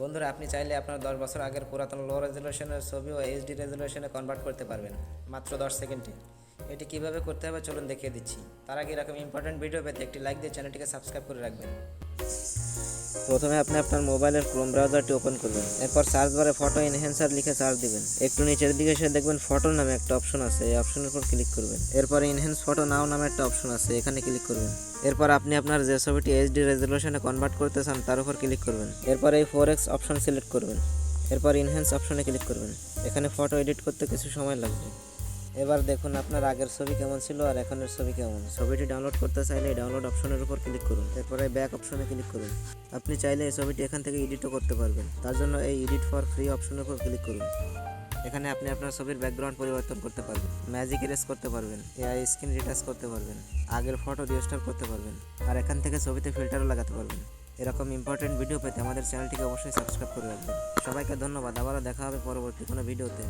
বন্ধুরা, আপনি চাইলে আপনার দশ বছর আগের পুরাতন লো রেজলিউশনের ছবি ও এইচডি রেজলিউশনে কনভার্ট করতে পারবেন, মাত্র দশ সেকেন্ডে। এটি কীভাবে করতে হবে চলুন দেখিয়ে দিচ্ছি। তার আগে এরকম ইম্পর্টেন্ট ভিডিও পেতে একটি লাইক দিয়ে চ্যানেলটিকে সাবস্ক্রাইব করে রাখবেন। প্রথমে আপনি আপনার মোবাইলের ক্রোম ব্রাউজারটি ওপেন করবেন। এরপর সার্চ বারে ফটো এনহ্যান্সার লিখে সার্চ দিবেন। একটু নিচের দিকে এসে দেখবেন ফটো নামে একটা অপশন আছে, এই অপশনের উপর ক্লিক করবেন। এরপর ইনহ্যান্স ফটো নাও নামে একটা অপশন আছে, এখানে ক্লিক করবেন। এরপর আপনি আপনার যে ছবিটি এইচডি রেজলিউশনে কনভার্ট করতে চান, তার উপর ক্লিক করবেন। এরপর এই ফোর এক্স অপশন সিলেক্ট করবেন। এরপর ইনহ্যান্স অপশনে ক্লিক করবেন। এখানে ফটো এডিট করতে কিছু সময় লাগবে। এবার দেখুন আপনার আগের ছবি কেমন ছিল আর এখনের ছবি কেমন। ছবিটি ডাউনলোড করতে চাইলে ডাউনলোড অপশনের উপর ক্লিক করুন। এরপরে ব্যাক অপশনে ক্লিক করুন। আপনি চাইলে এই ছবিটি এখান থেকে এডিটও করতে পারবেন। তার জন্য এই এডিট ফর ফ্রি অপশনের উপর ক্লিক করুন। এখানে আপনি আপনার ছবির ব্যাকগ্রাউন্ড পরিবর্তন করতে পারবেন। ম্যাজিক এরেজ করতে পারবেন। এআই স্ক্রিন রিটাচ করতে পারবেন। আগের ফটো রিস্টোর করতে পারবেন। আর এখান থেকে ছবিতে ফিল্টারও লাগাতে পারবেন। এরকম ইম্পর্টেন্ট ভিডিও পেতে আমাদের চ্যানেলটিকে অবশ্যই সাবস্ক্রাইব করে রাখবেন। সবাইকে ধন্যবাদ। আবারও দেখা হবে পরবর্তী কোনো ভিডিওতে